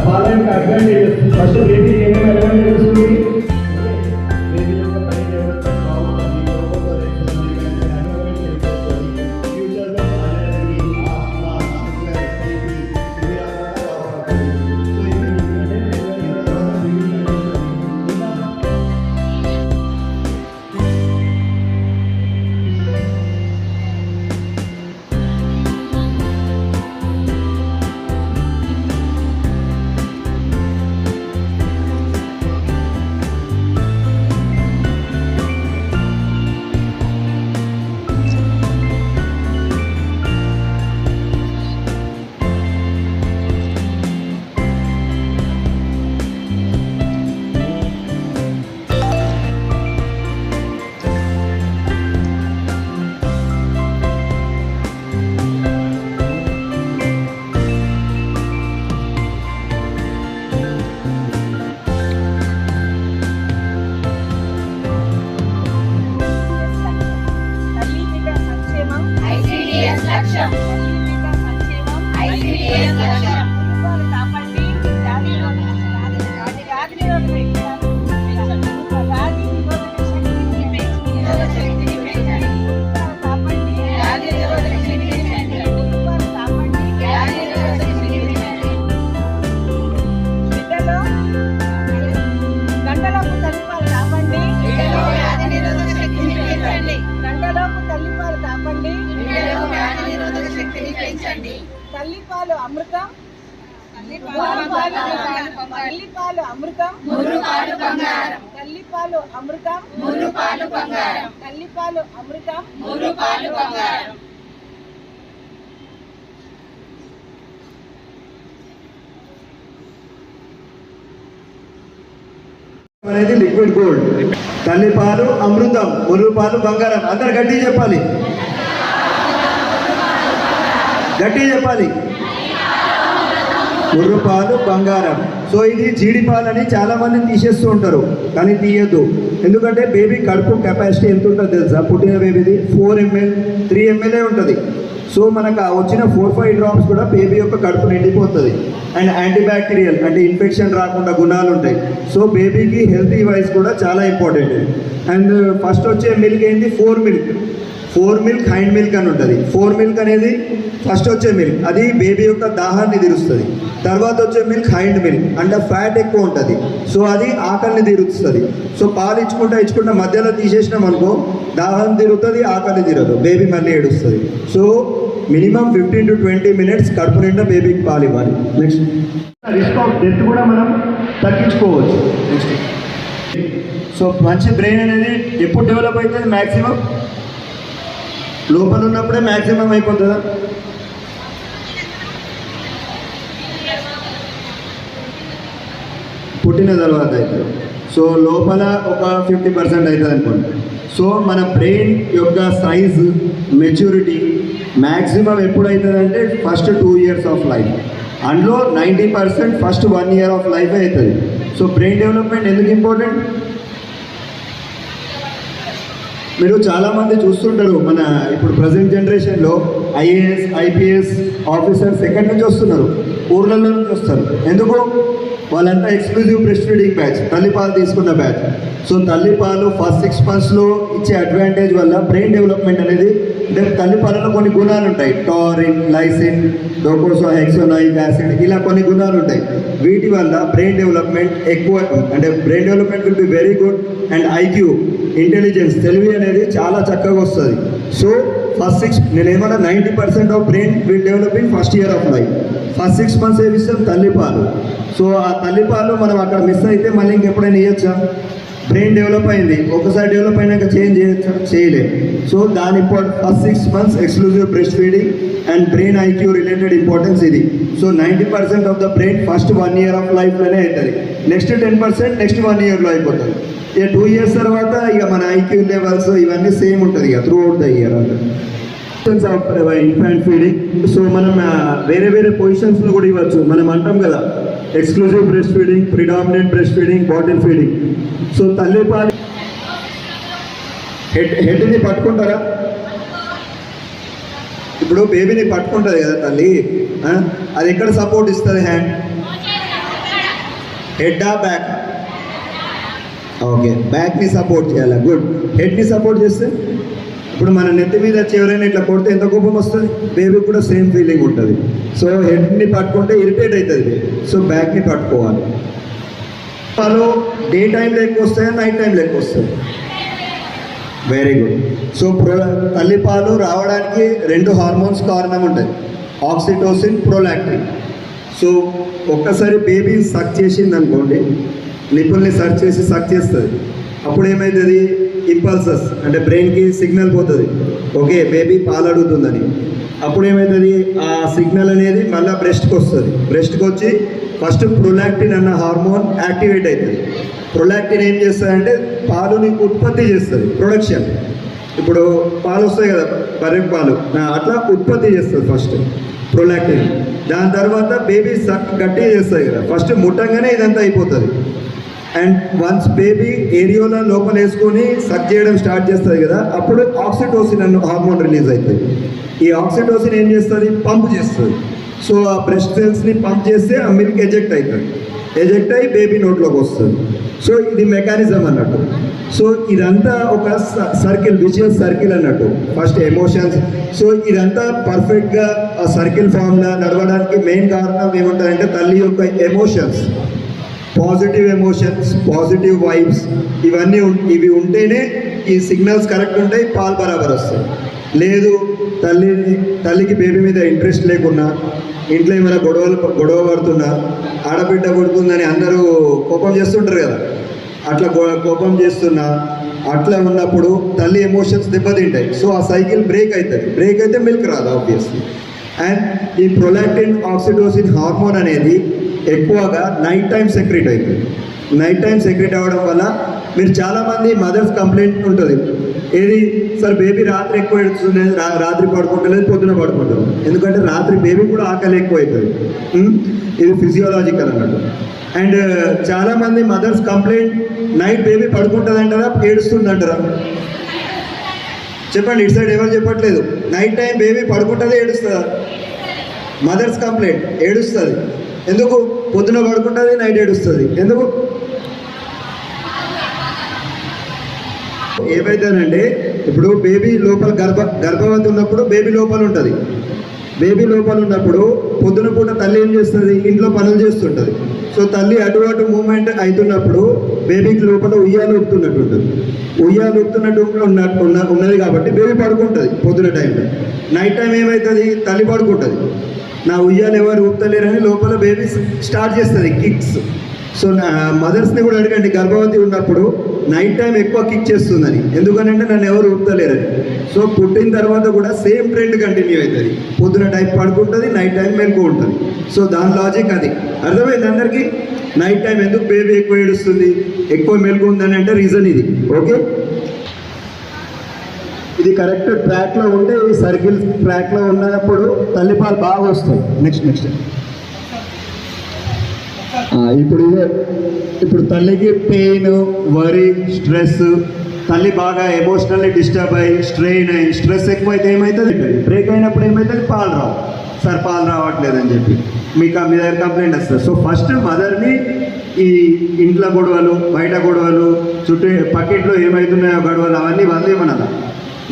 पालन का अखंड फसलेटी लेने में శక్తిని పెంచండి. తల్లిపాలు అమృతం. తల్లిపాలు అమృతం. తల్లిపాలు అమృతం. తల్లిపాలు అమృతం మురుపాలు బంగారం తల్లిపాలు అమృతం మురుపాలు బంగారం అనేది లిక్విడ్ గోల్డ్ తల్లి పాలు అమృతం మురుగు పాలు బంగారం. అందరు గట్టి చెప్పాలి. గట్టి చెప్పాలి. ముర్రు పాలు బంగారం. సో ఇది జీడిపాలు అని చాలా మంది తీసేస్తూ ఉంటారు కానీ తీయద్దు. ఎందుకంటే బేబీ కడుపు కెపాసిటీ ఎంత ఉంటుంది తెలుసా? పుట్టిన బేబీది ఫోర్ ఎంఎల్ త్రీ ఎంఎల్ఏ ఉంటుంది. సో మనకు ఆ వచ్చిన ఫోర్ ఫైవ్ డ్రాప్స్ కూడా బేబీ యొక్క కడుపు నిండిపోతుంది. అండ్ యాంటీబ్యాక్టీరియల్ అంటే ఇన్ఫెక్షన్ రాకుండా గుణాలు ఉంటాయి. సో బేబీకి హెల్తీ వైజ్ కూడా చాలా ఇంపార్టెంట్ అండ్ ఫస్ట్ వచ్చే మిల్క్ ఏంటి four milk four milk hind milk అని ఉంటుంది. ఫోర్ మిల్క్ అనేది ఫస్ట్ వచ్చే మిల్క్ అది బేబీ యొక్క దాహాన్ని తీరుస్తుంది. తర్వాత వచ్చే మిల్క్ హైండ్ మిల్క్ అంటే ఫ్యాట్ ఎక్కువ ఉంటుంది. సో అది ఆకలిని తీరుస్తుంది. సో పాలు ఇచ్చుకుంటా ఇచ్చుకుంటా మధ్యలో తీసేసినాం అనుకో దాహం తీరుతుంది ఆకలి తీరదు. బేబీ మళ్ళీ ఏడుస్తుంది. So minimum fifteen to twenty minutes కడుపు నిండా బేబీకి పాలు ఇవ్వాలి. నెక్స్ట్ రిస్క్ ఆఫ్ డెత్ కూడా మనం తగ్గించుకోవచ్చు. నెక్స్ట్ సో మంచి బ్రెయిన్ అనేది ఎప్పుడు డెవలప్ అవుతుంది? మ్యాక్సిమం లోపల ఉన్నప్పుడే మ్యాక్సిమం అయిపోతుందా? పుట్టిన తర్వాత అవుతుంది సో లోపల ఒక ఫిఫ్టీ పర్సెంట్ అవుతుంది అనుకోండి. సో మన బ్రెయిన్ యొక్క సైజ్ మెచ్యూరిటీ మ్యాక్సిమం ఎప్పుడు అవుతుంది అంటే first two years of life. అందులో ninety percent first one year of life అవుతుంది సో బ్రెయిన్ డెవలప్మెంట్ ఎందుకు ఇంపార్టెంట్? మీరు చాలామంది చూస్తుంటారు మన ఇప్పుడు ప్రజెంట్ జనరేషన్లో ఐఏఎస్ ఐపీఎస్ ఆఫీసర్స్ ఎక్కడి నుంచి వస్తున్నారు? ఊర్లలో నుంచి వస్తారు. ఎందుకు? వాళ్ళంతా ఎక్స్క్లూజివ్ బ్రెస్ట్ ఫీడింగ్ బ్యాచ్ తల్లిపాలు తీసుకున్న బ్యాచ్ సో తల్లిపాలు ఫస్ట్ సిక్స్ మంత్స్లో ఇచ్చే అడ్వాంటేజ్ వల్ల బ్రెయిన్ డెవలప్మెంట్ అనేది అంటే తల్లిపాలలో కొన్ని గుణాలు ఉంటాయి. Taurine lysine docosahexaenoic acid ఇలా కొన్ని గుణాలు ఉంటాయి. వీటి వల్ల బ్రెయిన్ డెవలప్మెంట్ ఎక్కువ అంటే brain development will be very good and IQ intelligence తెలివి అనేది చాలా చక్కగా వస్తుంది. సో ఫస్ట్ సిక్స్ నేను ఏమన్నా ninety percent of brain will develop in first year of life first six months ఏమి ఇస్తాం తల్లిపాలు సో ఆ తల్లిపాలు మనం అక్కడ మిస్ అయితే మళ్ళీ ఇంకెప్పుడైనా ఇవ్వచ్చా బ్రెయిన్ డెవలప్ అయింది. ఒకసారి డెవలప్ అయినాక చేంజ్ చేయొచ్చా? చేయలేం సో దాని import first six months exclusive breast feeding and brain IQ related importance ఇది. So ninety percent of the brain first one year of లైఫ్లోనే అవుతుంది next ten percent next one ఇయర్లో అయిపోతుంది ఇక టూ ఇయర్స్ తర్వాత ఇక మన ఐక్యూ లెవెల్స్ ఇవన్నీ same ఉంటుంది ఇక త్రూ అవుట్ ద ఇయర్ అంటే ఇన్ఫాంట్ ఫీడింగ్ సో మనం uh, వేరే వేరే పొజిషన్స్లో కూడా ఇవ్వచ్చు. మనం అంటాం కదా exclusive breast feeding predominant breast feeding bottle feeding so తల్లిపాలు హెడ్ హెడ్ని పట్టుకుంటారా? ఇప్పుడు బేబీని పట్టుకుంటుంది కదా తల్లి అది ఎక్కడ సపోర్ట్ ఇస్తుంది హ్యాండ్ హెడ్ ఆ బ్యాక్ ఓకే బ్యాక్ని సపోర్ట్ చేయాలి? గుడ్ హెడ్ని సపోర్ట్ చేస్తే? ఇప్పుడు మన నెత్తి మీద వచ్చి ఎవరైనా ఇట్లా కొడితే ఎంత కోపం వస్తుంది? బేబీ కూడా సేమ్ ఫీలింగ్ ఉంటుంది. సో హెడ్ని పట్టుకుంటే ఇరిటేట్ అవుతుంది సో బ్యాక్ని పట్టుకోవాలి. పాలు డే టైంలో ఎక్కువ వస్తాయా? నైట్ టైంలో ఎక్కువ వస్తాయి? వెరీ గుడ్ సో ప్రో తల్లిపాలు రావడానికి రెండు హార్మోన్స్ కారణం ఉంటాయి ఆక్సిటోసిన్ ప్రోలాక్టిన్ సో ఒక్కసారి బేబీ సక్ చేసింది అనుకోండి నిపుల్ని సర్చ్ చేసి సక్ చేస్తుంది. అప్పుడు ఏమవుతుంది ఇంపల్సస్ అంటే బ్రెయిన్కి సిగ్నల్ పోతుంది. ఓకే బేబీ పాలు అడుగుతుందని అప్పుడు ఏమవుతుంది ఆ సిగ్నల్ అనేది మళ్ళీ బ్రెస్ట్కి వస్తుంది. బ్రెస్ట్కి వచ్చి ఫస్ట్ ప్రొలాక్టిన్ అన్న హార్మోన్ యాక్టివేట్ అవుతుంది ప్రొలాక్టిన్ ఏం చేస్తుందంటే పాలుని ఉత్పత్తి చేస్తుంది ప్రొడక్షన్. ఇప్పుడు పాలు వస్తాయి కదా బర్రె పాలు. అట్లా ఉత్పత్తి చేస్తుంది ఫస్ట్ ప్రొలాక్టిన్. దాని తర్వాత బేబీ సక్ గట్టిగా చేస్తాయి కదా. ఫస్ట్ ముట్టంగానే ఇదంతా అయిపోతుంది. అండ్ వన్స్ బేబీ ఏరియోలో లోపల వేసుకొని సక్ చేయడం స్టార్ట్ చేస్తుంది కదా అప్పుడు ఆక్సిటోసిన్ అన్న హార్మోన్ రిలీజ్ అవుతుంది ఈ ఆక్సిటోసిన్ ఏం చేస్తుంది? పంప్ చేస్తుంది. సో ఆ బ్రెస్ట్ సెల్స్ని పంప్ చేస్తే ఆ మిల్క్ ఎజెక్ట్ అవుతుంది ఎజెక్ట్ అయ్యి బేబీ నోట్లోకి వస్తుంది. సో ఇది మెకానిజం అన్నట్టు. సో ఇదంతా ఒక సర్కిల్ విజువల్ సర్కిల్ అన్నట్టు. ఫస్ట్ ఎమోషన్స్ సో ఇదంతా పర్ఫెక్ట్గా ఆ సర్కిల్ ఫామ్లో నడవడానికి మెయిన్ కారణం ఏముంటుందంటే తల్లి యొక్క emotions positive emotions positive vibes ఇవన్నీ ఉం- ఇవి ఉంటేనే ఈ సిగ్నల్స్ కరెక్ట్ ఉంటాయి పాలు బరాబర్ వస్తాయి. లేదు తల్లిని తల్లికి బేబీ మీద ఇంట్రెస్ట్ లేకున్నా ఇంట్లో ఏమైనా గొడవలు గొడవ పడుతున్నా ఆడబిడ్డ కొడుతుందని అందరూ కోపం చేస్తుంటారు కదా. అట్లా కోపం చేస్తున్నా అట్లా ఉన్నప్పుడు తల్లి ఎమోషన్స్ దెబ్బతింటాయి. సో ఆ సైకిల్ బ్రేక్ అవుతుంది బ్రేక్ అయితే మిల్క్ రాదు ఆబ్వియస్లీ అండ్ ఈ ప్రొలాక్టిన్ ఆక్సిడోసిన్ హార్మోన్ అనేది ఎక్కువగా నైట్ టైం సెక్రెట్ అవుతుంది. నైట్ టైం సెక్రెట్ అవ్వడం వల్ల మీరు చాలామంది మదర్స్ కంప్లైంట్ ఉంటుంది. ఏది? సార్ బేబీ రాత్రి ఎక్కువ ఎడుతుంది రాత్రి పడుకుంటలేదు పొద్దున పడుకుంటారు. ఎందుకంటే రాత్రి బేబీ కూడా ఆకలి ఎక్కువ అవుతుంది ఇది ఫిజియోలాజికల్ అన్నట్టు. అండ్ uh, చాలామంది మదర్స్ కంప్లైంట్ నైట్ బేబీ పడుకుంటుంది అంటారా ఏడుస్తుంది అంటారా చెప్పండి ఇటు సైడ్ ఎవరు చెప్పట్లేదు. నైట్ టైం బేబీ పడుకుంటుంది ఏడుస్తుందా? మదర్స్ కంప్లైంట్ ఏడుస్తుంది. ఎందుకు? పొద్దున పడుకుంటుంది నైట్ ఏడుస్తుంది. ఎందుకు? ఏమైతేనంటే ఇప్పుడు బేబీ లోపల గర్భ గర్భవతి ఉన్నప్పుడు బేబీ లోపల ఉంటుంది. బేబీ లోపల ఉన్నప్పుడు పొద్దున పూట తల్లి ఏం చేస్తుంది? ఇంట్లో పనులు చేస్తుంటుంది. సో తల్లి అటు అటు మూమెంట్ అవుతున్నప్పుడు బేబీకి లోపల ఉయ్యాలు ఊపుతున్నట్టు ఉంటుంది. ఉయ్యాలు ఊపుతున్నట్టు ఉన్న ఉన్న- ఉన్నది కాబట్టి బేబీ పడుకుంటుంది పొద్దున టైంలో. నైట్ టైం ఏమవుతుంది తల్లి పడుకుంటుంది. నా ఉయ్యాలు ఎవరు ఊపుతలేరని లోపల బేబీ స్టార్ట్ చేస్తుంది కిక్స్. సో నా మదర్స్ని కూడా అడగండి గర్భవతి ఉన్నప్పుడు నైట్ టైం ఎక్కువ కిక్ చేస్తుందని. ఎందుకనంటే నన్ను ఎవరు ఊపుతలేరని. సో పుట్టిన తర్వాత కూడా సేమ్ ట్రెండ్ కంటిన్యూ అవుతుంది. పొద్దున టైం పడుకుంటుంది నైట్ టైం మెలకు ఉంటుంది. సో దాని లాజిక్ అది. అర్థమైంది అందరికీ? నైట్ టైం ఎందుకు బేబీ ఎక్కువ ఏడుస్తుంది? ఎక్కువ మెలకు ఉందని అంటే రీజన్ ఇది. ఓకే ఇది కరెక్ట్ ట్రాక్లో ఉంటే ఈ సర్కిల్ ట్రాక్లో ఉన్నప్పుడు తల్లిపాలు బాగా వస్తాయి. నెక్స్ట్ నెక్స్ట్ ఇప్పుడు ఇప్పుడు తల్లికి పెయిన్ వరి స్ట్రెస్ తల్లి బాగా ఎమోషనల్లీ డిస్టర్బ్ అయ్యి స్ట్రెయిన్ అయ్యి స్ట్రెస్ ఎక్కువైతే ఏమవుతుంది బ్రేక్ అయినప్పుడు ఏమవుతుంది పాలు రావు. సార్ పాలు రావట్లేదు అని చెప్పి మీకు మీ దగ్గర కంప్లైంట్ వస్తుంది. సో ఫస్ట్ మదర్ని ఈ ఇంట్లో గొడవలు బయట గొడవలు చుట్టూ పకెట్లో ఏమవుతున్నాయో గొడవలు అవన్నీ వదిలేమన్నదా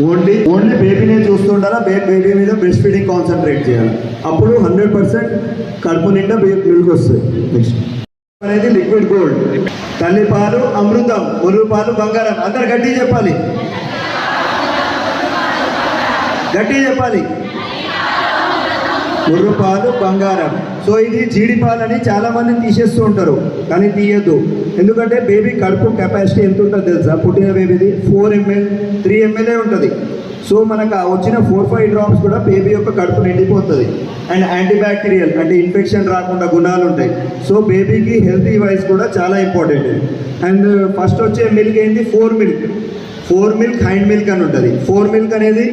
ఓన్లీ ఓన్లీ బేబీనే చూస్తుండాలా? బేబీ మీద బ్రెస్ట్ ఫీడింగ్ కాన్సన్ట్రేట్ చేయాలి? అప్పుడు హండ్రెడ్ పర్సెంట్ కడుపు నిండా మిల్క్ వస్తుంది. నెక్స్ట్ అనేది లిక్విడ్ గోల్డ్. తల్లి పాలు అమృతం మురుగు పాలు బంగారం. అందరు గట్టి చెప్పాలి. గట్టి చెప్పాలి. ముర్రు పాలు బంగారం. సో ఇది జీడిపాలని చాలా మంది తీసేస్తూ ఉంటారు కానీ తీయద్దు. ఎందుకంటే బేబీ కడుపు కెపాసిటీ ఎంత ఉంటుంది తెలుసా? పుట్టిన బేబీది ఫోర్ ఎంఎల్ త్రీ ఎంఎల్ఏ ఉంటుంది. సో మనకు ఆ వచ్చిన ఫోర్ ఫైవ్ డ్రాప్స్ కూడా బేబీ యొక్క కడుపు నిండిపోతుంది. అండ్ యాంటీబ్యాక్టీరియల్ అంటే ఇన్ఫెక్షన్ రాకుండా గుణాలు ఉంటాయి. సో బేబీకి హెల్తీ వైజ్ కూడా చాలా ఇంపార్టెంట్. అండ్ ఫస్ట్ వచ్చే మిల్క్ ఏంటి fore milk. Fore milk hind milk అని ఉంటుంది. ఫోర్ మిల్క్ అనేది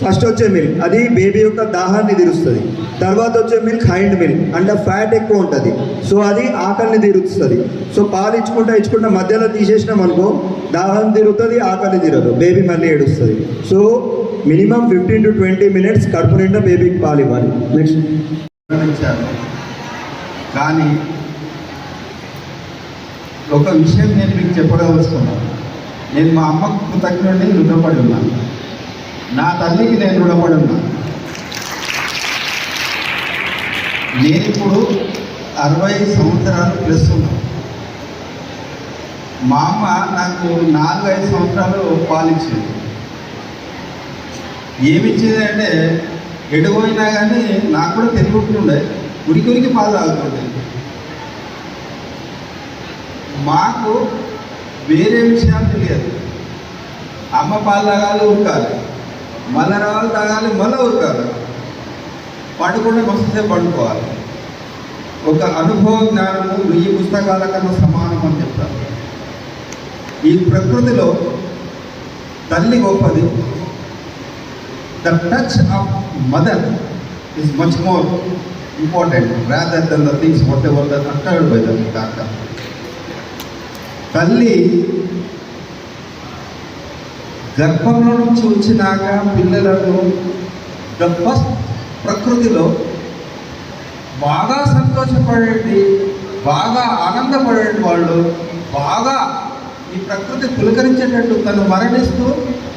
ఫస్ట్ వచ్చే మిల్క్. అది బేబీ యొక్క దాహాన్ని తీరుస్తుంది. తర్వాత వచ్చే మిల్క్ హైండ్ మిల్క్. అంటే ఫ్యాట్ ఎక్కువ ఉంటుంది. సో అది ఆకలిని తీరుస్తుంది. సో పాలు ఇచ్చుకుంటా ఇచ్చుకుంటా మధ్యలో తీసేసినాం అనుకో దాహం తీరుతుంది ఆకలి తీరదు. బేబీ మళ్ళీ ఏడుస్తుంది. So minimum fifteen to twenty minutes కడుపు నిండా బేబీకి పాలు ఇవ్వాలి. నెక్స్ట్ కానీ ఒక విషయం నేను మీకు చెప్పదలుచుకున్నాను నేను మా అమ్మకు కృతజ్ఞుడిని రుణపడి ఉన్నాను నా తల్లికి నేను రుణపడి ఉన్నాను నేను ఇప్పుడు అరవై సంవత్సరాలు ప్లస్ ఉన్నాను మా అమ్మ నాకు నాలుగు ఐదు సంవత్సరాలు పాలించింది ఏమిచ్చేది అంటే ఎడిపోయినా కానీ నాకు కూడా తెలియకుంటుండే ఉరికి ఉరికి పాలు తాగుతుండే. మాకు వేరే విషయాలు తెలియదు అమ్మ పాలు తాగాలి ఉరకాలి. మళ్ళా రావాలి తాగాలి మళ్ళీ ఉరకాలి. పడుకుంటే మస్తుసేపు పడుకోవాలి. ఒక అనుభవ జ్ఞానము వెయ్యి పుస్తకాల కన్నా సమానం అని చెప్తారు. ఈ ప్రకృతిలో తల్లి గొప్పది. The touch of mother is much more important. rather than the things whatever that uttered by the doctor. తల్లి గర్భంలో నుంచి వచ్చినాక పిల్లలను ద ఫస్ట్ ప్రకృతిలో బాగా సంతోషపడండి బాగా ఆనందపడండి వాళ్ళు. బాగా ఈ ప్రకృతి పులకరించేటట్టు తను మరణిస్తూ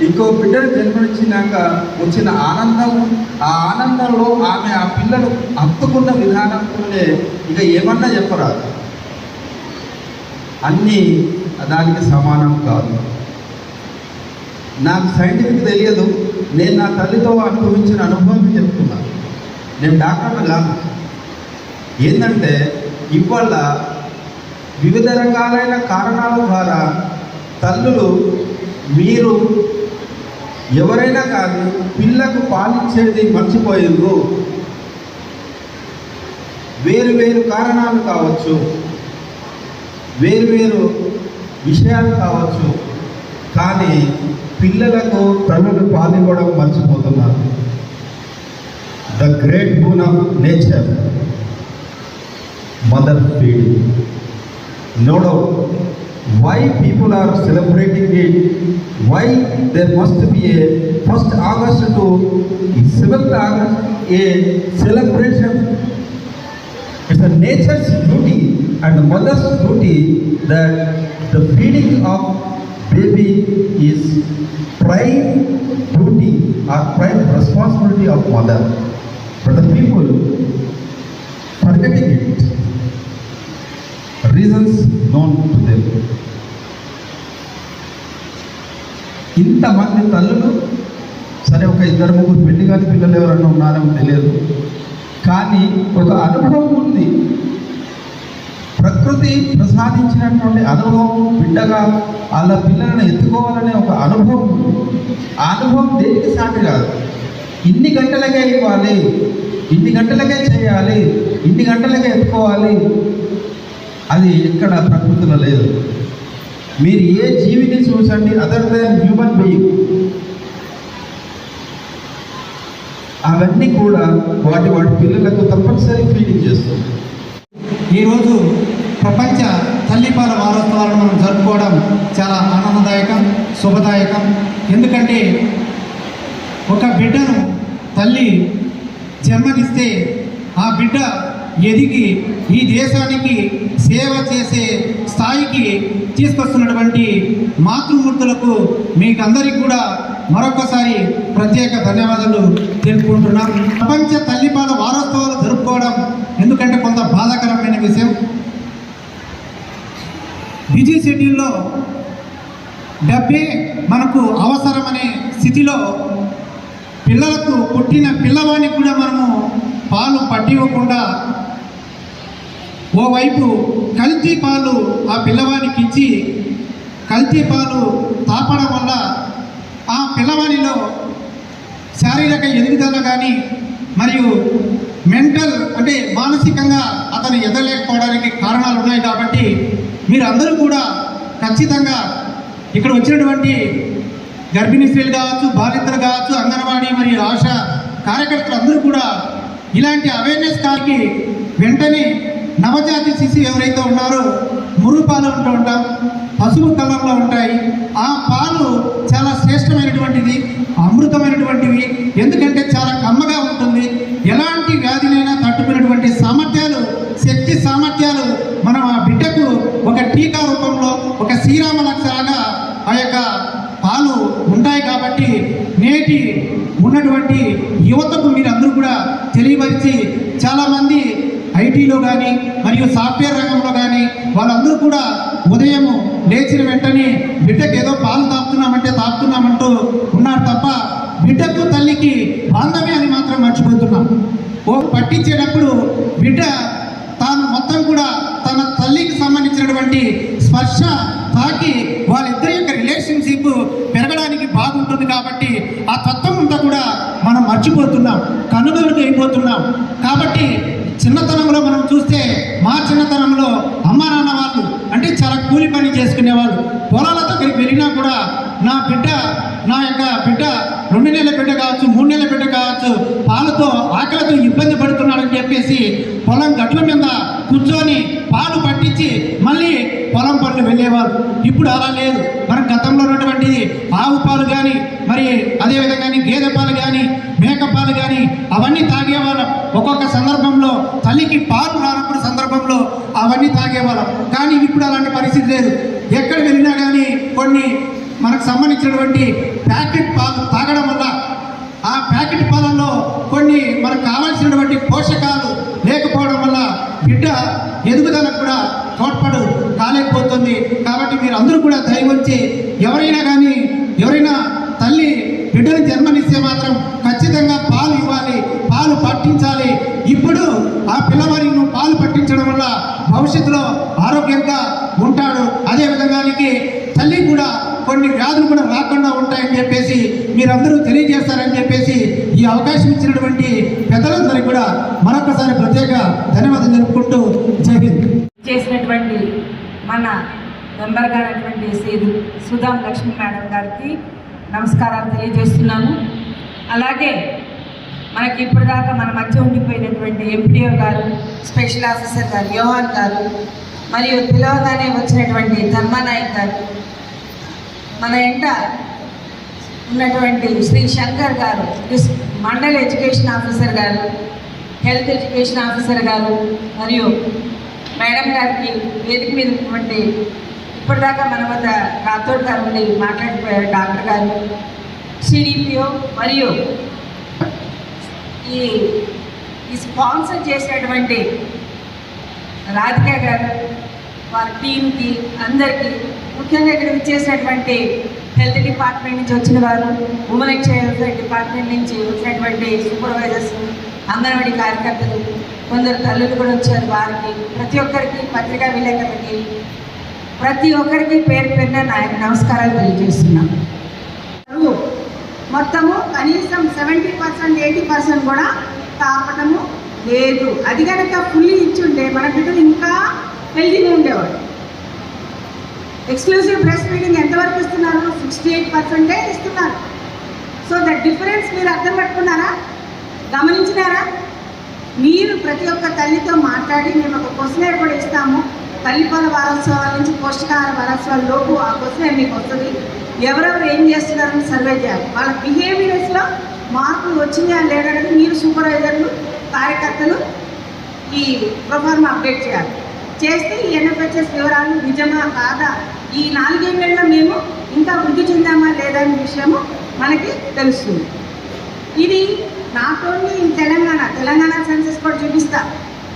ఇంకో బిడ్డను జన్మనిచ్చినాక వచ్చిన ఆనందం ఆ ఆనందంలో ఆమె ఆ పిల్లలు హత్తుకున్న ఉండే ఇక ఏమన్నా చెప్పరాదు. అన్నీ దానికి సమానం కాదు. నాకు సైంటిఫిక్ తెలియదు. నేను నా తల్లితో అనుభవించిన అనుభవం చెప్తున్నాను నేను డాక్టర్ కాదు. ఏంటంటే ఇవాళ వివిధ రకాలైన కారణాల ద్వారా తల్లులు మీరు ఎవరైనా కానీ పిల్లకు పాలిచ్చేది మర్చిపోయిండ్రు వేరు వేరు కారణాలు కావచ్చు. వేరు వేరు విషయాలు కావచ్చు కానీ పిల్లలకు తల్లులు పాల్గొనడం మర్చిపోతున్నారు. The great goon nature mother field no doubt why people are celebrating it why there must be a first August to seventh August a celebration it's a nature's beauty and the mother's duty that the feeding of baby is prime duty or prime responsibility of mother but the people forgetting it reasons known to them ఇంతమంది తల్లులు సరే ఒక ఇద్దరు ముగ్గురు పెళ్ళి కాని పిల్లలు ఎవరన్నా ఉన్నారేమో తెలియదు కానీ ఒక అనుభవం ఉంది ప్రకృతి ప్రసాదించినటువంటి అనుభవం బిడ్డగా వాళ్ళ పిల్లలను ఎత్తుకోవాలనే ఒక అనుభవం. ఆ అనుభవం దేనికి సాటి కాదు? ఇన్ని గంటలకే ఇవ్వాలి ఇన్ని గంటలకే చేయాలి ఇన్ని గంటలకే ఎత్తుకోవాలి. అది ఎక్కడ ప్రకృతిలో లేదు. మీరు ఏ జీవిని చూసండి అదర్ దాన్ హ్యూమన్ బీయింగ్ అవన్నీ కూడా వాటి వాటి పిల్లలకు తప్పనిసరి ఫీడింగ్ చేస్తుంది. ఈరోజు ప్రపంచ తల్లిపాల వారోత్సవాలను మనం జరుపుకోవడం చాలా ఆనందదాయకం శుభదాయకం. ఎందుకంటే ఒక బిడ్డను తల్లి జన్మనిస్తే ఆ బిడ్డ ఎదిగి ఈ దేశానికి సేవ చేసే స్థాయికి తీసుకొస్తున్నటువంటి మాతృమూర్తులకు మీకు అందరికీ కూడా మరొకసారి ప్రత్యేక ధన్యవాదాలు తెలుపుకుంటున్నాం. ప్రపంచ తల్లిపాల వారోత్సవాలు జరుపుకోవడం ఎందుకంటే కొంత బాధాకరమైన విషయం. బిజీ షెడ్యూల్లో డబ్బే మనకు అవసరమనే స్థితిలో పిల్లలకు పుట్టిన పిల్లవానికి కూడా మనము పాలు పట్టివ్వకుండా ఓవైపు కల్తీ పాలు ఆ పిల్లవానికి ఇచ్చి కల్తీ పాలు తాపడం వల్ల ఆ పిల్లవానిలో శారీరక ఎదుగుదల కానీ మరియు మెంటల్ అంటే మానసికంగా అతను ఎదలేకపోవడానికి కారణాలు ఉన్నాయి కాబట్టి మీరందరూ కూడా ఖచ్చితంగా ఇక్కడ వచ్చినటువంటి గర్భిణీ స్త్రీలు కావచ్చు బాలింతలు కావచ్చు అంగన్వాడీ మరియు ఆశ కార్యకర్తలు అందరూ కూడా ఇలాంటి అవేర్నెస్ కార్కి వెంటనే నవజాతి శిశువు ఎవరైతే ఉన్నారో మురుపాలు ఉంటూ ఉంటాం పసుపు కలర్లో ఉంటాయి ఆ పాలు చాలా శ్రేష్టమైనటువంటిది అమృతమైనటువంటివి ఎందుకంటే చాలా కమ్మగా ఉంటుంది ఎలాంటి వ్యాధినైనా తట్టుకునేటువంటి సామర్థ్యాలు శక్తి సామర్థ్యాలు మనం ఆ బిడ్డకు ఒక టీకా రూపంలో ఒక శ్రీరామ లక్షలాగా ఆ యొక్క పాలు ఉంటాయి కాబట్టి నేటి ఉన్నటువంటి యువతకు మీరందరూ కూడా తెలియపరిచి చాలామంది ఐటీలో కానీ మరియు సాఫ్ట్వేర్ రంగంలో కానీ వాళ్ళందరూ కూడా ఉదయం లేచిన వెంటనే బిడ్డకు ఏదో పాలు తాపుతున్నామంటే తాపుతున్నామంటూ ఉన్నారు తప్ప బిడ్డకు తల్లికి బాంధవ్యాన్ని మాత్రం మర్చిపోతున్నాం ఓ పట్టించేటప్పుడు బిడ్డ తాను మొత్తం కూడా తన తల్లికి సంబంధించినటువంటి స్పర్శ తాకి వాళ్ళిద్దరి యొక్క రిలేషన్షిప్ పెరగడానికి బాగుంటుంది కాబట్టి ఆ తత్వం అంతా కూడా మనం మర్చిపోతున్నాం కనుగోలుకు అయిపోతున్నాం కాబట్టి చిన్నతనంలో మనం చూస్తే మా చిన్నతనంలో అమ్మ నాన్న వాళ్ళు అంటే చాలా కూలి పని చేసుకునేవాళ్ళు. పొలాల దగ్గరికి వెళ్ళినా కూడా నా బిడ్డ నా యొక్క బిడ్డ రెండు నెలల బిడ్డ కావచ్చు మూడు నెలల బిడ్డ కావచ్చు పాలతో ఆకలితో ఇబ్బంది పడుతున్నాడని చెప్పేసి పొలం గట్ల మీద కూర్చొని పాలు పట్టించి మళ్ళీ పొలం పనులు వెళ్ళేవారు ఇప్పుడు అలా లేదు మన గతంలో ఉన్నటువంటిది ఆవు పాలు కానీ మరి అదేవిధంగా గేదె పాలు కానీ మేక పాలు కానీ అవన్నీ తాగేవాళ్ళం ఒక్కొక్క సందర్భంలో తల్లికి పాలు రానప్పుడు సందర్భంలో అవన్నీ తాగేవాళ్ళం. కానీ ఇప్పుడు అలాంటి పరిస్థితి లేదు. ఎక్కడ వెళ్ళినా కానీ కొన్ని మనకు సంబంధించినటువంటి ప్యాకెట్ పాలు తాగడం వల్ల ఆ ప్యాకెట్ పాలల్లో కొన్ని మనకు కావాల్సినటువంటి పోషకాలు లేకపోవడం వల్ల బిడ్డ ఎదుగుదల కూడా తోడ్పడు కాలేకపోతుంది కాబట్టి మీరు అందరూ కూడా దయవచ్చి ఎవరైనా కానీ ఎవరైనా తల్లి బిడ్డను జన్మనిస్తే మాత్రం ఖచ్చితంగా పాలు ఇవ్వాలి పాలు పట్టించాలి ఇప్పుడు ఆ పిల్లవారికి నువ్వు పాలు పట్టించడం వల్ల భవిష్యత్తులో ఆరోగ్యంగా ఉంటాడు. అదే తల్లి కూడా కొన్ని వ్యాధులు కూడా రాకుండా ఉంటాయని చెప్పేసి మీరందరూ తెలియజేస్తారని చెప్పేసి ఈ అవకాశం ఇచ్చినటువంటి పెద్దలందరికీ కూడా మరొకసారి ప్రత్యేక ధన్యవాదాలు జరుపుకుంటూ జై హింద్. చేసినటువంటి మన మెంబర్ గారైనటువంటి శ్రీ సుధాం లక్ష్మీ మేడం గారికి నమస్కారాలు తెలియజేస్తున్నాను. అలాగే మనకి ఇప్పటిదాకా మన మధ్య ఉండిపోయినటువంటి ఎంపీడీఓ గారు స్పెషల్ ఆఫీసర్ గారు యోహాన్ గారు మరియు పిలవగానే వచ్చినటువంటి ధర్మానాయక్ గారు మన ఎంట ఉన్నటువంటి శ్రీ శంకర్ గారు మండల మండల్ ఎడ్యుకేషన్ ఆఫీసర్ గారు హెల్త్ ఎడ్యుకేషన్ ఆఫీసర్ గారు మరియు మేడం గారికి వేదిక మీద ఉన్నటువంటి ఇప్పటిదాకా మన వద్ద రాథోడ్ గారు ఉండి మాట్లాడిపోయారు డాక్టర్ గారు సిడిపిఓ మరియు ఈ ఈ స్పాన్సర్ చేసినటువంటి రాధిక గారు వారి టీంకి అందరికీ ముఖ్యంగా ఇక్కడ విచ్చేసినటువంటి హెల్త్ డిపార్ట్మెంట్ నుంచి వచ్చిన వారు ఉమెన్ అండ్ చైల్డ్ డిపార్ట్మెంట్ నుంచి వచ్చినటువంటి సూపర్వైజర్స్ అంగన్వాడీ కార్యకర్తలు కొందరు తల్లులు కూడా వచ్చారు వారికి ప్రతి ఒక్కరికి పత్రికా విలేకరులకి ప్రతి ఒక్కరికి పేరు పేరున నా నమస్కారాలు తెలియజేస్తున్నాను. మొత్తము కనీసం సెవెంటీ పర్సెంట్ ఎయిటీ పర్సెంట్ కూడా తాపటము లేదు. అది కనుక ఫుల్లీ ఇచ్చుంటే మన బిడ్డలు ఇంకా హెల్తీగా ఉండేవాడు ఎక్స్క్లూజివ్ బ్రెస్ట్ ఫీడింగ్ ఎంతవరకు ఇస్తున్నారు? సిక్స్టీ ఎయిట్ పర్సెంటే ఇస్తున్నారు. సో ద డిఫరెన్స్ మీరు అర్థం పట్టుకున్నారా? గమనించినారా? మీరు ప్రతి ఒక్క తల్లితో మాట్లాడి మేము ఒక క్వశ్చన్ కూడా ఇస్తాము. తల్లిపాల వారోత్సవాల నుంచి పోషకాహార వారోత్సవాల లోపు ఆ క్వశ్చన్ మీకు వస్తుంది. ఎవరెవరు ఏం చేస్తున్నారని సర్వే చేయాలి. వాళ్ళ బిహేవియర్స్లో మార్పులు వచ్చినాయా లేదని మీరు సూపర్వైజర్లు కార్యకర్తలు ఈ ప్రొఫార్మ్ అప్డేట్ చేయాలి. చేస్తే ఈ ఎన్ఎఫ్హెచ్ఎస్ వివరాలు నిజమా కాదా? ఈ నాలుగేళ్ళలో మేము ఇంకా వృద్ధి చెందామా లేదా అనే విషయము మనకి తెలుస్తుంది. ఇది not only Telangana Telangana census కూడా చూపిస్తా.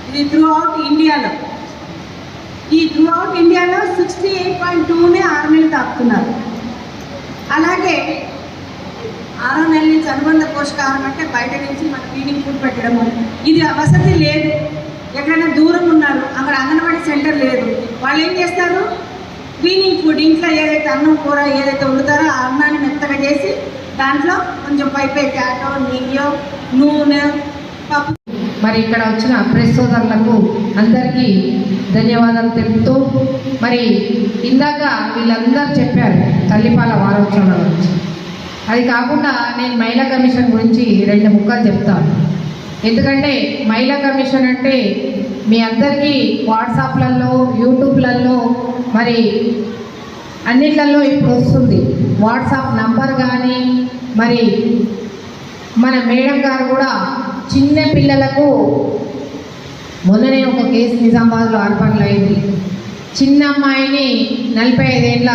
ఇది త్రూ అవుట్ ఇండియాలో. ఈ త్రూ అవుట్ ఇండియాలో సిక్స్టీ ఎయిట్ పాయింట్ టూనే ఆరు నెలలు తాకుతున్నారు. అలాగే ఆరో నెల నుంచి అనుబంధ పోషకాహారం అంటే బయట నుంచి మన ఫీడింగ్ ఫుడ్ పెట్టడము. ఇది వసతి లేదు. ఎక్కడైనా దూరం ఉన్నారు. అక్కడ అంగన్వాడీ సెంటర్ లేదు. వాళ్ళు ఏం చేస్తారు? క్లీనింగ్ ఫుడ్ ఇంట్లో ఏదైతే అన్నం కూర ఏదైతే వండుతారో ఆ అన్నాన్ని మెత్తగా చేసి దాంట్లో కొంచెం పైపై క్యాటో నెయ్యో నూనె పప్పు మరి ఇక్కడ వచ్చిన ప్రెస్ సోదరులకు అందరికీ ధన్యవాదాలు తెలుపుతూ మరి ఇందాక వీళ్ళందరూ చెప్పారు తల్లిపాల వారోత్సవం గురించి. అది కాకుండా నేను మహిళా కమిషన్ గురించి రెండు ముక్కలు చెప్తాను. ఎందుకంటే మహిళా కమిషన్ అంటే మీ అందరికీ వాట్సాప్లలో యూట్యూబ్లలో మరి అన్నిట్లలో ఇప్పుడు వస్తుంది. వాట్సాప్ నంబర్ కానీ మరి మన మేడం గారు కూడా చిన్న పిల్లలకు మొన్ననే ఒక కేసు నిజామాబాద్లో ఏర్పాట్లు అయింది. చిన్న అమ్మాయిని నలభై ఐదేళ్ళ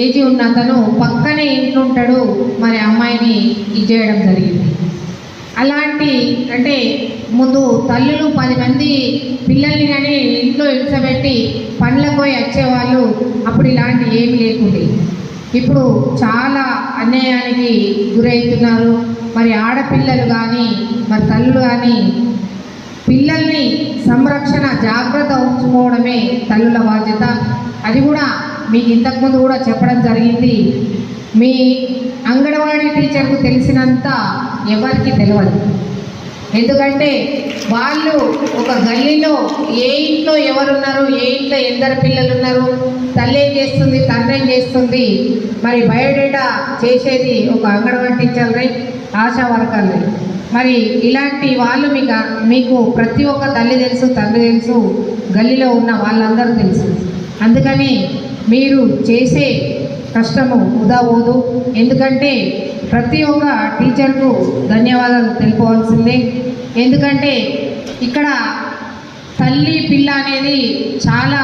ఏజీ ఉన్న అతను పక్కనే ఇంట్లో ఉంటాడు మరి అమ్మాయిని ఇచ్చేయడం జరిగింది. అలాంటి అంటే ముందు తల్లులు పది మంది పిల్లల్ని కానీ ఇంట్లో ఇడ్చబెట్టి పండ్లకు పోయి వచ్చేవాళ్ళు అప్పుడు ఇలాంటి ఏమి లేకుండే. ఇప్పుడు చాలా అన్యాయానికి గురవుతున్నారు. మరి ఆడపిల్లలు కానీ మరి తల్లులు కానీ పిల్లల్ని సంరక్షణ జాగ్రత్త ఉంచుకోవడమే తల్లుల బాధ్యత. అది కూడా మీకు ఇంతకుముందు కూడా చెప్పడం జరిగింది. మీ అంగన్వాడీ టీచర్కు తెలిసినంత ఎవరికి తెలియదు. ఎందుకంటే వాళ్ళు ఒక గల్లీలో ఏ ఇంట్లో ఎవరున్నారు ఏ ఇంట్లో ఎందరు పిల్లలు ఉన్నారు తల్లి ఏం చేస్తుంది తండ్రి ఏం చేస్తుంది మరి బయోడేటా చేసేది ఒక అంగన్వాడీ టీచర్లై ఆశా వర్కర్లై మరి ఇలాంటి వాళ్ళు మీకు మీకు ప్రతి ఒక్క తల్లి తెలుసు తండ్రి తెలుసు గల్లీలో ఉన్న వాళ్ళందరూ తెలుసు. అందుకని మీరు చేసే కష్టము వృధా పోదు. ఎందుకంటే ప్రతి ఒక్క టీచర్కు ధన్యవాదాలు తెలుపవలసిందే. ఎందుకంటే ఇక్కడ తల్లి పిల్ల అనేది చాలా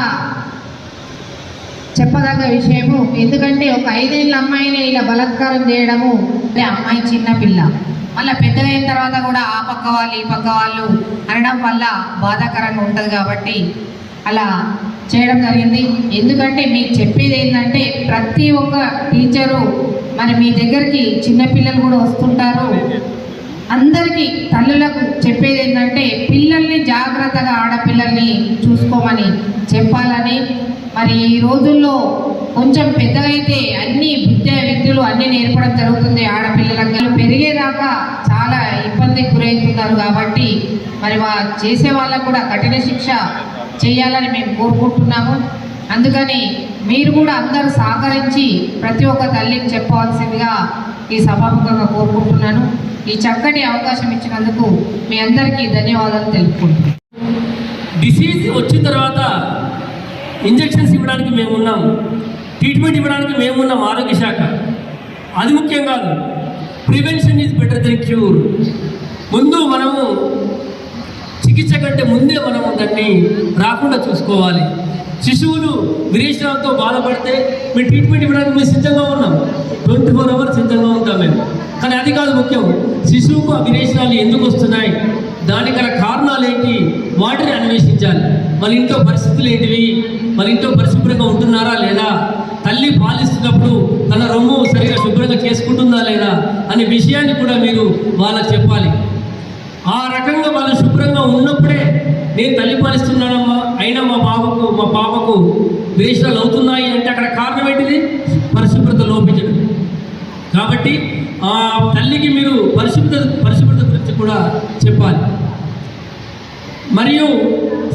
చెప్పదగ్గ విషయము. ఎందుకంటే ఒక ఐదేళ్ళ అమ్మాయిని ఇలా బలాత్కారం చేయడము అమ్మాయి చిన్న పిల్ల. మళ్ళీ పెద్దగా అయిన తర్వాత కూడా ఆ పక్క వాళ్ళు ఈ పక్క వాళ్ళు అనడం వల్ల బాధాకరంగా ఉంటుంది కాబట్టి అలా చేయడం జరిగింది. ఎందుకంటే మీకు చెప్పేది ఏంటంటే ప్రతి ఒక్క టీచరు మరి మీ దగ్గరికి చిన్నపిల్లలు కూడా వస్తుంటారు. అందరికీ తల్లులకు చెప్పేది ఏంటంటే పిల్లల్ని జాగ్రత్తగా ఆడపిల్లల్ని చూసుకోమని చెప్పాలని. మరి ఈ రోజుల్లో కొంచెం పెద్దగైతే అన్ని విద్యా విద్యలు అన్ని నేర్పడం జరుగుతుంది ఆడపిల్లలకు పెరిగేదాకా చాలా ఇబ్బందికి గురవుతున్నారు కాబట్టి మరి వా చేసే వాళ్ళకు కూడా కఠిన శిక్ష చేయాలని మేము కోరుకుంటున్నాము. అందుకని మీరు కూడా అందరూ సహకరించి ప్రతి ఒక్క తల్లికి చెప్పవలసిందిగా ఈ సభాముఖంగా కోరుకుంటున్నాను. ఈ చక్కటి అవకాశం ఇచ్చినందుకు మీ అందరికీ ధన్యవాదాలు తెలుపుకుంటున్నాను. డిసీజ్ వచ్చిన తర్వాత ఇంజెక్షన్స్ ఇవ్వడానికి మేము ఉన్నాం. ట్రీట్మెంట్ ఇవ్వడానికి మేము ఉన్నాం ఆరోగ్య శాఖ. అది ముఖ్యం కాదు. Prevention is better then cure ముందు మనము చికిత్స కంటే ముందే మనము దాన్ని రాకుండా చూసుకోవాలి. శిశువులు విరేచనాలతో బాధపడితే మేము ట్రీట్మెంట్ ఇవ్వడానికి మేము సిద్ధంగా ఉన్నాం. ట్వంటీ ఫోర్ అవర్స్ సిద్ధంగా ఉంటాం మేము. కానీ అది కాదు ముఖ్యం. శిశువుకు ఆ విరేచనాలు ఎందుకు వస్తున్నాయి? దానికి గల కారణాలు ఏంటి? వాటిని అన్వేషించాలి. మన ఇంట్లో పరిస్థితులు ఏంటివి? మన ఇంట్లో పరిశుభ్రంగా ఉంటున్నారా లేదా? తల్లి పాలిస్తున్నప్పుడు తన రొమ్ము సరిగా శుభ్రంగా చేసుకుంటుందా లేదా? అనే విషయాన్ని కూడా మీరు వాళ్ళకి చెప్పాలి. వాళ్ళు ఉన్నప్పుడే నేను తల్లి పాలిస్తున్నానమ్మా. అయినా మా బాబుకు మా పాపకు వేషాలు అవుతున్నాయి అంటే అక్కడ కారణం ఏంటిది? పరిశుభ్రత లోపించడం. కాబట్టి ఆ తల్లికి మీరు పరిశుభ్రత పరిశుభ్రత గురించి కూడా చెప్పాలి. మరియు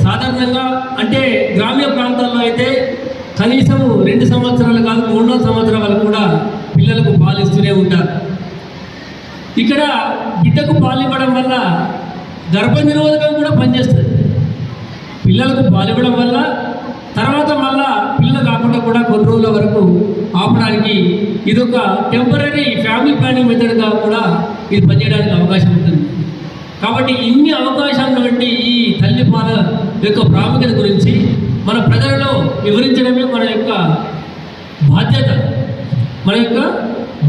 సాధారణంగా అంటే గ్రామీణ ప్రాంతాల్లో అయితే కనీసం రెండు సంవత్సరాలు కాదు మూడో సంవత్సరాలు కూడా పిల్లలకు పాలిస్తూనే ఉంటారు. ఇక్కడ బిడ్డకు పాలివ్వడం వల్ల గర్భ నిరోధకం కూడా పనిచేస్తుంది. పిల్లలకు పాలివ్వడం వల్ల తర్వాత మళ్ళా పిల్ల కాకుండా కూడా కొన్ని రోజుల వరకు ఆపడానికి ఇది ఒక టెంపరీ ఫ్యామిలీ ప్లానింగ్ మెథడ్గా కూడా ఇది పనిచేయడానికి అవకాశం ఉంటుంది. కాబట్టి ఇన్ని అవకాశాలు వంటి ఈ తల్లి పాల యొక్క ప్రాముఖ్యత గురించి మన ప్రజలలో వివరించడమే మన యొక్క బాధ్యత. మన యొక్క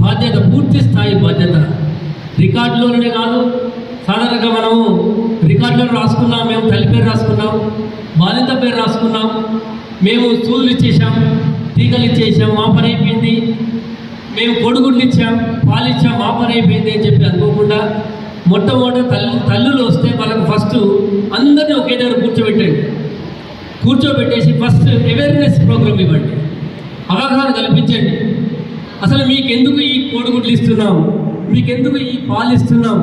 బాధ్యత పూర్తి స్థాయి బాధ్యత. రికార్డులోనే కాదు సాధారణంగా మనము రికార్డులను రాసుకున్నాం మేము తల్లి పేరు రాసుకున్నాం బాధిత పేరు రాసుకున్నాం మేము సూదులు ఇచ్చేసాం టీకలు ఇచ్చేసాం మా పని అయిపోయింది. మేము కొడుగుడ్లు ఇచ్చాం పాలు ఇచ్చాం మా పని అయిపోయింది అని చెప్పి అనుకోకుండా మొట్టమొదటి తల్లి తల్లులు వస్తే వాళ్ళకు ఫస్ట్ అందరినీ ఒకే దగ్గర కూర్చోబెట్టండి. కూర్చోబెట్టేసి ఫస్ట్ అవేర్నెస్ ప్రోగ్రామ్ ఇవ్వండి. అవగాహన కల్పించండి. అసలు మీకు ఎందుకు ఈ కోడిగుడ్లు ఇస్తున్నాము మీకెందుకు ఈ పాలు ఇస్తున్నాం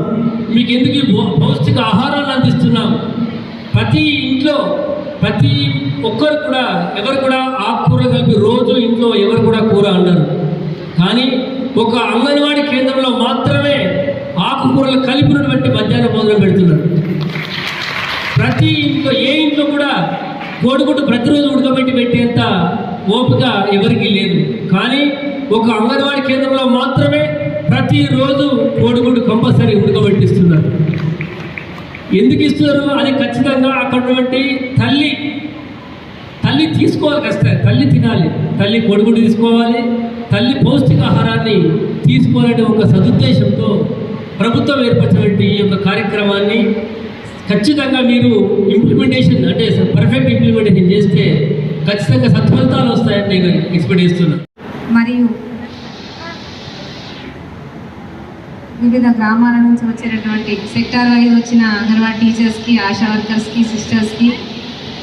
మీకు ఈ పౌష్టిక ఆహారాన్ని అందిస్తున్నాం ప్రతి ఇంట్లో ప్రతి ఒక్కరు కూడా ఎవరు కూడా ఆకుకూర కలిపి రోజు ఇంట్లో ఎవరు కూడా కూర అన్నారు కానీ ఒక అంగన్వాడీ కేంద్రంలో మాత్రమే ఆకుకూరలు కలిపినటువంటి మధ్యాహ్న భోజనం పెడుతున్నారు. ప్రతి ఇంట్లో ఏ ఇంట్లో కూడా కోడిగుడ్డు ప్రతిరోజు ఉడకబెట్టి పెట్టేంత ఓపిక ఎవరికీ లేదు. కానీ ఒక అంగన్వాడీ కేంద్రంలో మాత్రమే ప్రతిరోజు కోడిగుడ్డు కంపల్సరీ ఉడకబెట్టిస్తున్నారు. ఎందుకు ఇస్తున్నారు? అది ఖచ్చితంగా అక్కడ తల్లి తల్లి తీసుకోవాలి కష్టం తల్లి తినాలి. తల్లి కొడుకుడు తీసుకోవాలి. తల్లి పౌష్టికాహారాన్ని తీసుకోవాలనే ఒక సదుద్దేశంతో ప్రభుత్వం ఏర్పరిచినటువంటి ఈ యొక్క కార్యక్రమాన్ని ఖచ్చితంగా మీరు ఇంప్లిమెంటేషన్ అంటే పర్ఫెక్ట్ ఇంప్లిమెంటేషన్ చేస్తే ఖచ్చితంగా సత్ఫలితాలు వస్తాయని నేను ఎక్స్పెక్ట్ చేస్తున్నాను. మరియు వివిధ గ్రామాల నుంచి వచ్చినటువంటి సెక్టార్ వైజ్ వచ్చిన అంగన్వాడీ టీచర్స్కి ఆశా వర్కర్స్కి సిస్టర్స్కి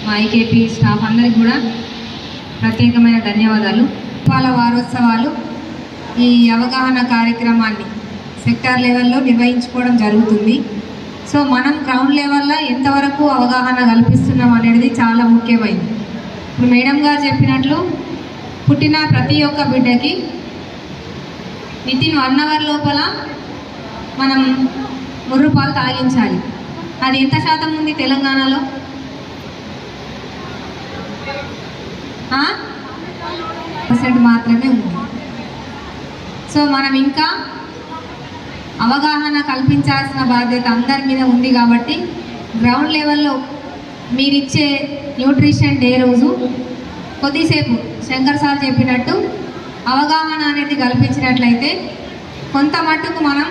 మా ఐకేపీ స్టాఫ్ అందరికి కూడా ప్రత్యేకమైన ధన్యవాదాలు. పాల వారోత్సవాలు ఈ అవగాహన కార్యక్రమాన్ని సెక్టార్ లెవెల్లో నిర్వహించుకోవడం జరుగుతుంది. సో మనం గ్రౌండ్ లెవెల్లో ఎంతవరకు అవగాహన కల్పిస్తున్నాం అనేది చాలా ముఖ్యమైనది ఇప్పుడు మేడం గారు చెప్పినట్లు పుట్టిన ప్రతి ఒక్క బిడ్డకి వితిన్ వన్ అవర్ లోపల మనం ముర్రు పాలు తాగించాలి. అది ఎంత శాతం ఉంది తెలంగాణలో? పర్సెంట్ మాత్రమే ఉంది. సో మనం ఇంకా అవగాహన కల్పించాల్సిన బాధ్యత అందరి మీద ఉంది కాబట్టి గ్రౌండ్ లెవెల్లో మీరిచ్చే న్యూట్రిషన్ డే రోజు కొద్దిసేపు శంకర్ సార్ చెప్పినట్టు అవగాహన అనేది కల్పించినట్లయితే కొంత మట్టుకు మనం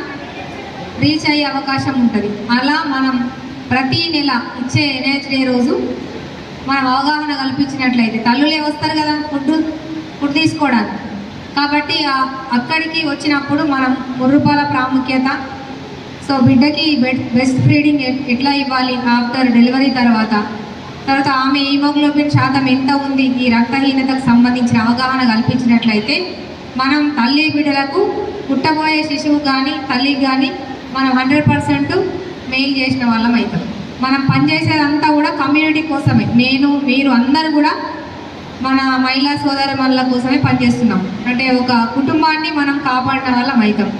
రీచ్ అయ్యే అవకాశం ఉంటుంది. అలా మనం ప్రతి నెల ఇచ్చే ఎన్హెచ్ డే రోజు మనం అవగాహన కల్పించినట్లయితే తల్లులే వస్తారు కదా ఫుడ్ ఫుడ్ తీసుకోవడానికి. కాబట్టి అక్కడికి వచ్చినప్పుడు మనం ముర్రుపాల ప్రాముఖ్యత. సో బిడ్డకి బెడ్ బెస్ట్ ఫీడింగ్ ఎట్లా ఇవ్వాలి ఆఫ్టర్ డెలివరీ తర్వాత? తర్వాత ఆమె హీమోగ్లోబిన్ శాతం ఎంత ఉంది? ఈ రక్తహీనతకు సంబంధించిన అవగాహన కల్పించినట్లయితే మనం తల్లి బిడ్డలకు పుట్టబోయే శిశువు కానీ తల్లికి కానీ మనం హండ్రెడ్ పర్సెంట్ మెయిల్ చేసిన వాళ్ళం అవుతాం. మనం పనిచేసేదంతా కూడా కమ్యూనిటీ కోసమే. నేను మీరు అందరూ కూడా మన మహిళా సోదరి కోసమే పనిచేస్తున్నాం అంటే ఒక కుటుంబాన్ని మనం కాపాడిన వాళ్ళం అవుతాం.